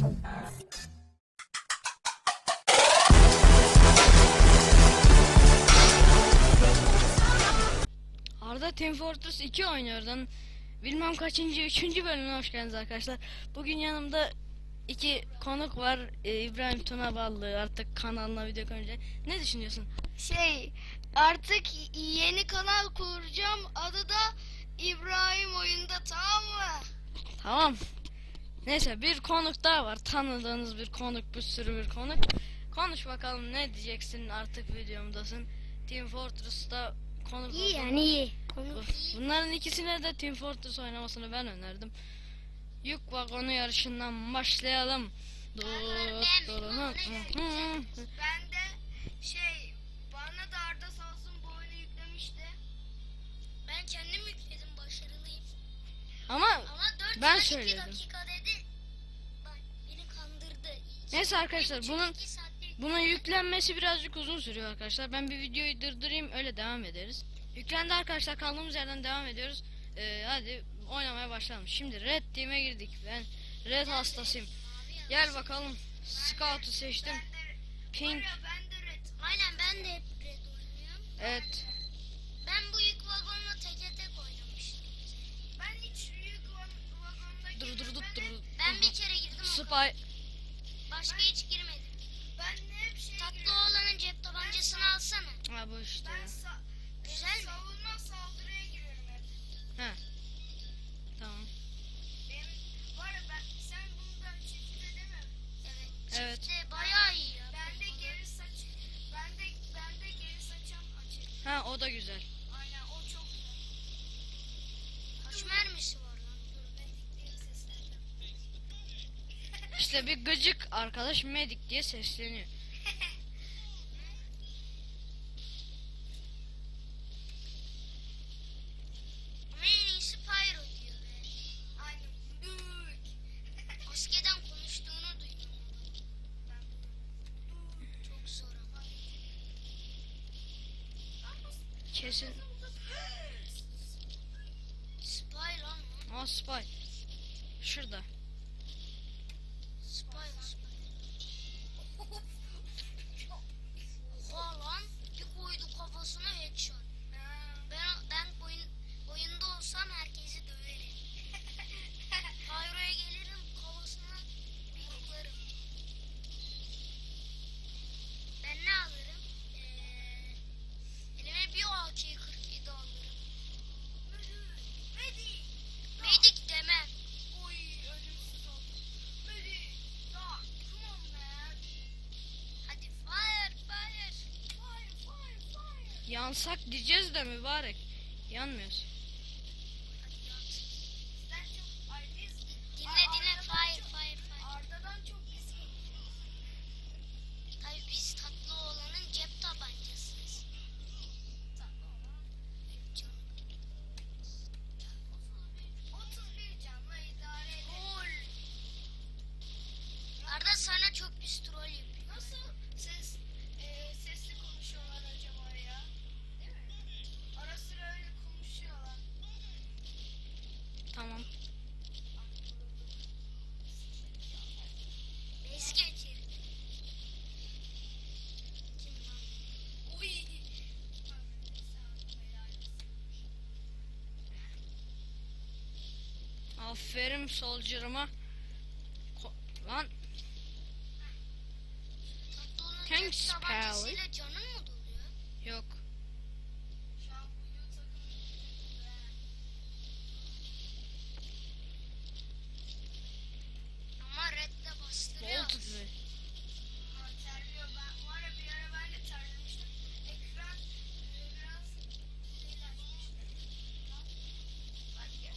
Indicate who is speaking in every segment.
Speaker 1: Arda Team Fortress 2 oynuyordan bilmem kaçıncı, üçüncü bölümüne hoş geldiniz arkadaşlar. Bugün yanımda iki konuk var. Ee, İbrahim Tuna Ballı artık kanalına video koyunca. Ne düşünüyorsun?
Speaker 2: Şey artık yeni kanal kuracağım. Adı da İbrahim oyunda tamam mı?
Speaker 1: Tamam. Neyse bir konuk daha var. Tanıdığınız bir konuk, bir sürü bir konuk. Konuş bakalım ne diyeceksin artık videomdasın. Team Fortress'ta konuk
Speaker 2: İyi yani iyi.
Speaker 1: Bu- Bunların ikisine de Team Fortress oynamasını ben önerdim. Yük vagonu yarışından başlayalım. Dur, dur.
Speaker 2: Ben de şey bana da Arda sağ olsun bu oyunu yüklemişti. Ben kendim yükledim başarılıyım.
Speaker 1: Ama
Speaker 2: Ama 4
Speaker 1: Ben söyledim.
Speaker 2: 2 dakika
Speaker 1: neyse arkadaşlar bunun bunun yüklenmesi birazcık uzun sürüyor arkadaşlar. Ben bir videoyu durdurayım öyle devam ederiz. Yüklendi arkadaşlar kaldığımız yerden devam ediyoruz. Ee, hadi oynamaya başlayalım. Şimdi Red Team'e girdik. Ben Red hastasıyım. Gel bakalım. Scout'u seçtim. Pink.
Speaker 2: Aynen ben de hep red oynuyorum.
Speaker 1: Evet.
Speaker 2: Ben bu yük vagonla teke tek oynamıştım. Ben hiç yük va- vagonuna
Speaker 1: Dur dur dur dur.
Speaker 2: Ben bir kere girdim.
Speaker 1: Spy.
Speaker 2: Başka hiç girmedim. Ben hep şey Tatlı olanın cep tabancasını alsana.
Speaker 1: Ha bu işte. ya.
Speaker 2: Güzel mi? Savunma saldırıya giriyorum hep.
Speaker 1: Ha. Tamam.
Speaker 2: Benim, var ya ben, sen bundan çifte değil mi? Evet.
Speaker 1: Evet.
Speaker 2: Çifte bayağı iyi ya. Ben de geri saç, ben de, ben de geri saçam açık.
Speaker 1: Ha o da güzel.
Speaker 2: Aynen o çok güzel. Kaç mermisi var
Speaker 1: İşte bir gıcık arkadaş medik diye sesleniyor. Kesin.
Speaker 2: Spy lan o.
Speaker 1: Spy. Şurada.
Speaker 2: 对吗
Speaker 1: Yansak diyeceğiz de mübarek. Yanmıyoruz. Aferin soldier'ıma. Ko- Lan. Thanks,
Speaker 2: cep tabancasıyla canın mı doluyor?
Speaker 1: yok.
Speaker 2: Şu an blue takım Ama red de bastırıyor.
Speaker 1: Bolted mi?
Speaker 2: Ha, terliyor. Ben, var ya bir ara ben de terlemiştim. Ekran e, biraz şeyleşmişti. Bak ya.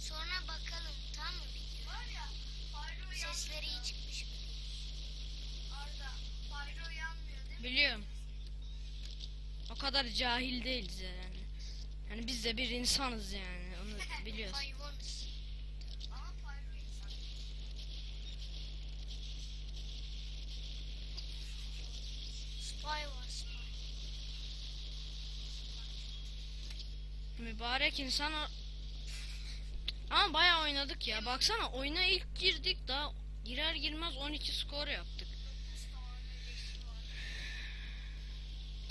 Speaker 2: Sonra bakalım tamam mı video? Var ya Sesleri iyi çıkmış mı? Arda, Pyro yanmıyor değil mi?
Speaker 1: Biliyorum. O kadar cahil değiliz yani. Yani biz de bir insanız yani. Onu biliyoruz. Mübarek insan. Ama bayağı oynadık ya. Baksana oyuna ilk girdik daha girer girmez 12 skor yaptık.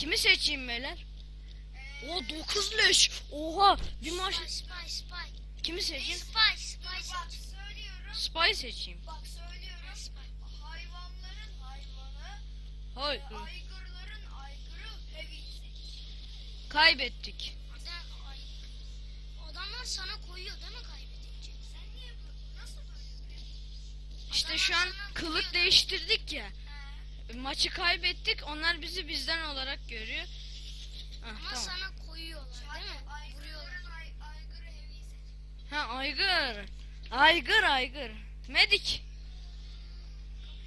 Speaker 1: Kimi seçeyim beyler?
Speaker 2: Ee,
Speaker 1: O 9 leş. Oha bir maç.
Speaker 2: Spy, spy, spy.
Speaker 1: Kimi seçeyim?
Speaker 2: Spy, spy,
Speaker 3: Bak
Speaker 2: seç.
Speaker 3: söylüyorum.
Speaker 1: Spy seçeyim.
Speaker 3: Bak söylüyorum.
Speaker 2: Spy.
Speaker 3: Hayvanların hayvanı,
Speaker 1: Hayır.
Speaker 3: aygırların aygırı heavy.
Speaker 1: Kaybettik.
Speaker 2: Adam, ay. Adamlar sana koyuyor değil mi kaybedince?
Speaker 3: Sen niye bu? Nasıl böyle?
Speaker 1: İşte şu an kılık değiştirdik ya. Maçı kaybettik. Onlar bizi bizden olarak görüyor. Ah,
Speaker 2: Ama
Speaker 1: tamam.
Speaker 2: sana koyuyorlar değil mi? Vuruyorlar.
Speaker 3: Ay.
Speaker 1: Ha aygır. Aygır aygır. Medik.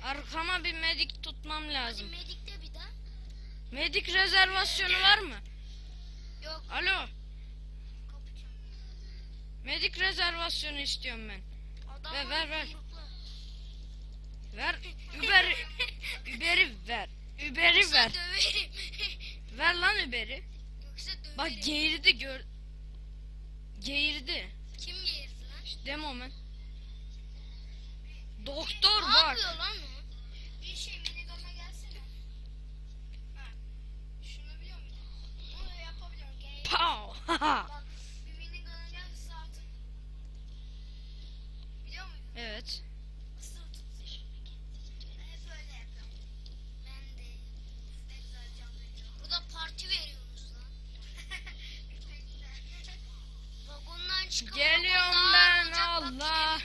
Speaker 1: Arkama bir medik tutmam
Speaker 2: Hadi
Speaker 1: lazım.
Speaker 2: medikte bir daha.
Speaker 1: Medik rezervasyonu var mı?
Speaker 2: Yok.
Speaker 1: Alo. Medik rezervasyonu istiyorum ben.
Speaker 2: Adam
Speaker 1: Ver, ver, ver. Ver. Uber. Uber'i ver. Uber'i
Speaker 2: Yoksa
Speaker 1: ver.
Speaker 2: döverim.
Speaker 1: Uber'i.
Speaker 2: Yoksa döverim.
Speaker 1: Bak geğirdi gör. Geğirdi.
Speaker 2: Kim geğirdi lan?
Speaker 1: İşte demo ben. Doktor
Speaker 2: Ne
Speaker 1: bak.
Speaker 2: yapıyor lan o?
Speaker 3: Bir şey minigana gelsene. Ha. Şunu biliyor musun? Bunu yapabiliyorum.
Speaker 1: Pow. Geliyorum ben, Allah.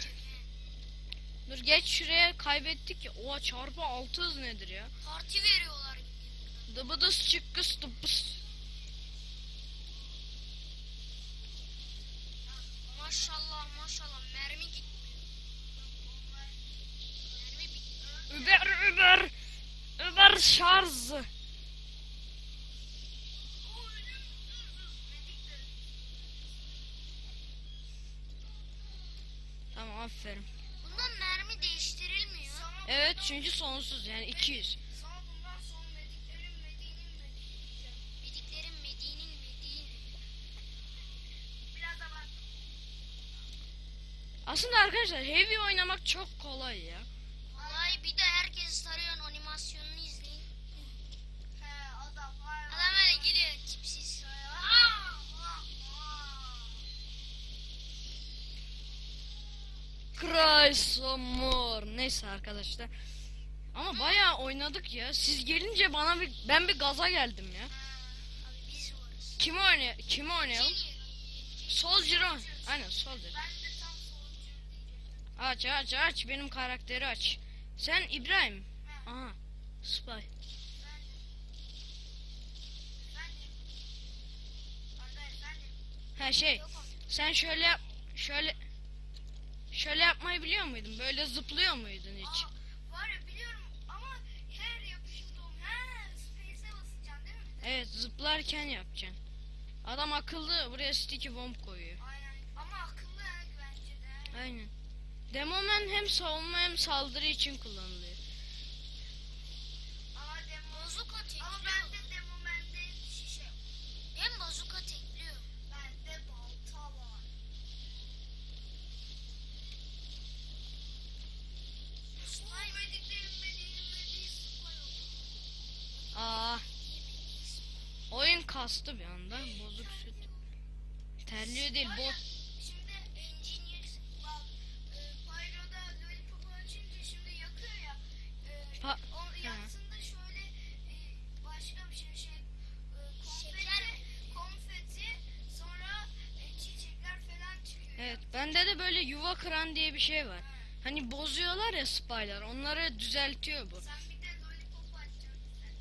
Speaker 1: Dur geç şuraya kaybettik ya. Oha çarpı 6 hız nedir ya?
Speaker 2: Parti veriyorlar.
Speaker 1: Dıbıdız çıkkıs dıbıs.
Speaker 2: Maşallah maşallah mermi gitmiyor. Mermi bitti.
Speaker 1: Uber Uber. Uber şarj. Tamam aferin.
Speaker 2: Bundan mermi değiştirilmiyor.
Speaker 3: Sana
Speaker 1: Evet çünkü sonsuz yani 200.
Speaker 3: Sana bundan sonra mediklerin medinin medik diyeceğim.
Speaker 2: Mediklerin medinin mediği.
Speaker 3: Biraz da bak.
Speaker 1: Aslında arkadaşlar heavy oynamak çok kolay ya.
Speaker 2: Olay bir de herkes tarıyorsun animasyonunu izleyin.
Speaker 3: He adam var.
Speaker 2: Adam öyle geliyor tipsiz.
Speaker 1: Cry some more. Neyse arkadaşlar. Ama bayağı oynadık ya. Siz gelince bana bir ben bir gaza geldim ya. Kimi oynay kimi oynayalım? Soldier on. Aynen Soldier. Aç aç aç benim karakteri aç. Sen İbrahim. Aha. Spy. Ha şey. Sen şöyle. Şöyle. Şöyle yapmayı biliyor muydun? Böyle zıplıyor muydun hiç?
Speaker 3: Aa, var ya biliyorum ama her yapışımda o he space'e basacaksın değil mi?
Speaker 1: Evet zıplarken yapacaksın. Adam akıllı buraya sticky bomb koyuyor.
Speaker 3: Aynen. Ama akıllı ha bence de.
Speaker 1: Aynen. Demoman hem savunma hem saldırı için kullanılıyor.
Speaker 3: E,
Speaker 2: Şeker
Speaker 3: konfeti, konfeti sonra e, çiçekler falan çıkıyor.
Speaker 1: Evet bende de böyle yuva kıran diye bir şey var. Hani bozuyorlar ya spylar onları düzeltiyor bu.
Speaker 3: Sen bir de Lollipop'u açacaksın sen.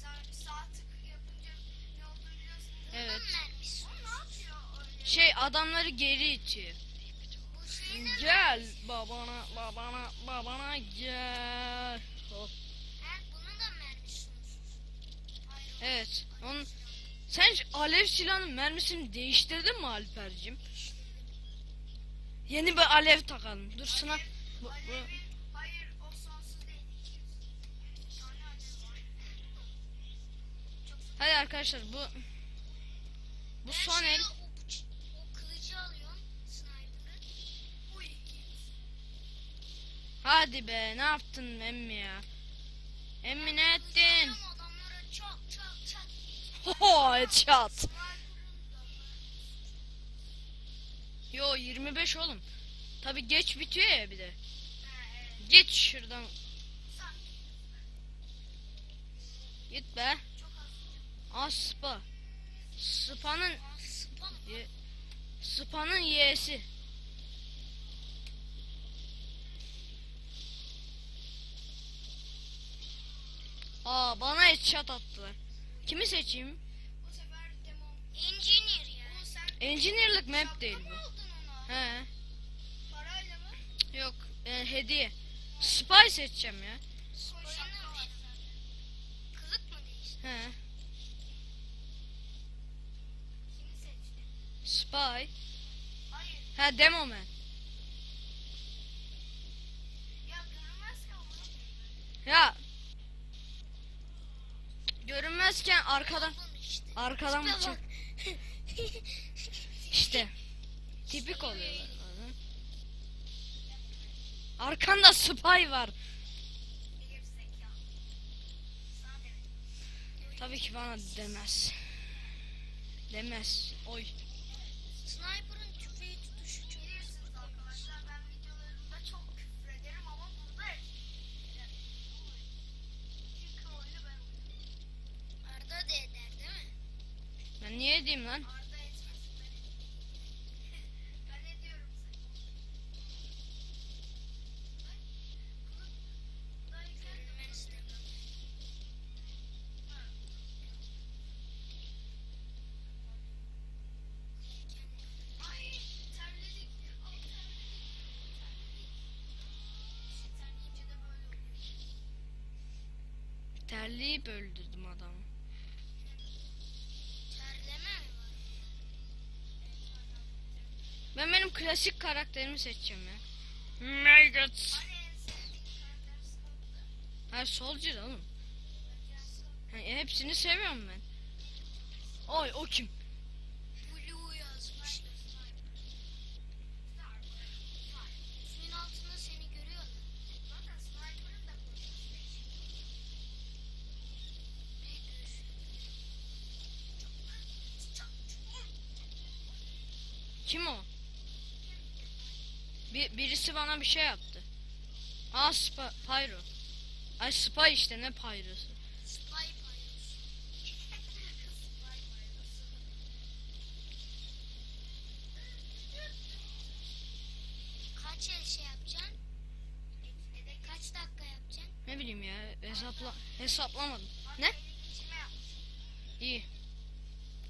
Speaker 3: Sen sağ tık yapınca ne olduğunu biliyorsun değil mi?
Speaker 1: Evet.
Speaker 2: Bundan mermisi.
Speaker 3: O ne yapıyor öyle?
Speaker 1: Şey adamları geri itiyor. Gel babana babana babana gel. Hop. Evet. Onun sen alev silahının mermisini değiştirdin mi Alper'cim? Yeni bir alev takalım. Dur sınav. Bu, bu-
Speaker 3: Alevin, hayır o sonsuz değil. 200. Bir tane alev var.
Speaker 1: arkadaşlar bu bu son el hadi be ne yaptın emmi ya emmi ne ettin. Ho headshot yo 25 oğlum tabi geç bitiyor ya bir de git şuradan git be
Speaker 3: az.
Speaker 1: Spa Spa'nın Spa'nın yeğesi. Aa bana headshot attılar. Kimi seçeyim?
Speaker 3: Bu sefer demon. Engineer ya. Bu sen
Speaker 1: Engineer'lık map
Speaker 3: şapka
Speaker 1: değil bu. He.
Speaker 3: Parayla mı?
Speaker 1: Yok e, hediye. Spy seçeceğim ya.
Speaker 3: Kılık mı değişti?
Speaker 1: He.
Speaker 3: Kimi seçti?
Speaker 1: Spy.
Speaker 3: Hayır.
Speaker 1: Ha demo man.
Speaker 3: Ya görünmez ki ama.
Speaker 1: Ya. Görünmezken arkadan
Speaker 3: işte.
Speaker 1: arkadan
Speaker 3: Tipe
Speaker 1: bıçak. İşte. Tipik oluyorlar. Arkanda spy var. Tabii ki bana demez. Demez. Oy.
Speaker 3: Sniper'ın tüfeği tutuşu çok Bilirsiniz arkadaşlar ben videolarımda çok küfür ederim ama burada etmem. Çünkü oyunu ben oynuyorum. Arda da eder değil mi?
Speaker 1: Ben niye edeyim lan?
Speaker 3: Arda etmez ben Ben ne diyorum sen? Ay terledik. Ay terledik. İşte terleyince de böyle oluyor.
Speaker 1: Terleyip öldürdüm klasik karakterimi seçeceğim ya. Maggot. Ha Soldier oğlum.
Speaker 3: Scout.
Speaker 1: Ha, hepsini seviyorum ben. Oy o kim?
Speaker 3: Blue yazmışlar.
Speaker 1: Bir, birisi bana bir şey yaptı. Aa Spy, Pyro. Ay Spy işte ne Pyro'su.
Speaker 3: Spy Pirates. Spy Pirates. Kaç el şey yapacaksın? Kaç dakika yapacaksın?
Speaker 1: Ne bileyim ya hesapla hesaplamadım. Ne? İyi.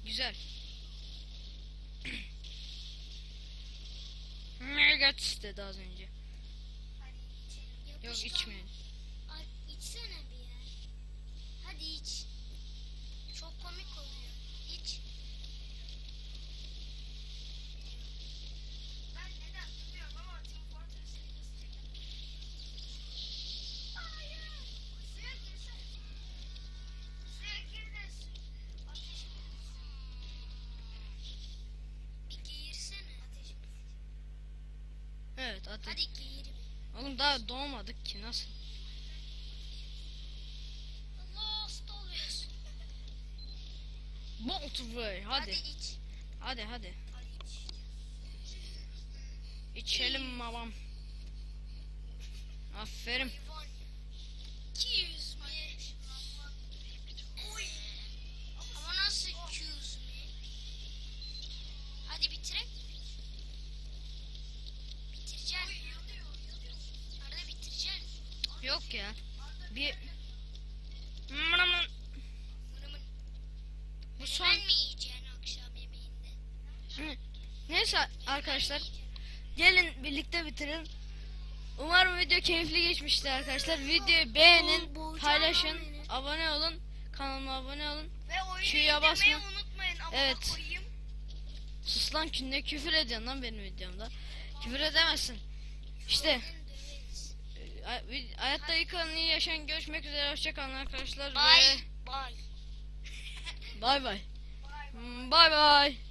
Speaker 1: Güzel. Maggot dedi az önce. Yok
Speaker 3: Yapışkan-
Speaker 1: içmeyin.
Speaker 3: Ay içsene bir ya. Hadi iç. Çok komik oluyor. İç. Ben neden bilmiyorum ama Team Fortress videosu çekelim. Hayır. Suya girsene. Suya gir de su- ateş Bir geğirsene. Ateş
Speaker 1: Evet hadi.
Speaker 3: Bir.
Speaker 1: Oğlum daha doğmadık ki nasıl?
Speaker 3: Lost oluyorsun.
Speaker 1: Bolt way
Speaker 3: Hadi
Speaker 1: hadi.
Speaker 3: iç.
Speaker 1: Hadi hadi.
Speaker 3: Hadi iç.
Speaker 1: İçelim babam. Aferin.
Speaker 3: Hayvan.
Speaker 1: Neyse arkadaşlar gelin birlikte bitirelim. Umarım video keyifli geçmiştir arkadaşlar. Videoyu beğenin, paylaşın, abone olun. Kanalıma abone olun.
Speaker 3: Ve oyunu
Speaker 1: Şuraya
Speaker 3: indirmeyi
Speaker 1: basma.
Speaker 3: unutmayın.
Speaker 1: Evet.
Speaker 3: koyayım.
Speaker 1: Sus lan ne küfür ediyorsun lan benim videomda. Küfür edemezsin. İşte e, hay- hayatta yıkanın iyi yaşayın. Görüşmek üzere. Hoşçakalın arkadaşlar.
Speaker 3: Bye. Bye. Bay bay.
Speaker 1: Hmm, Bay bay.
Speaker 2: Evet.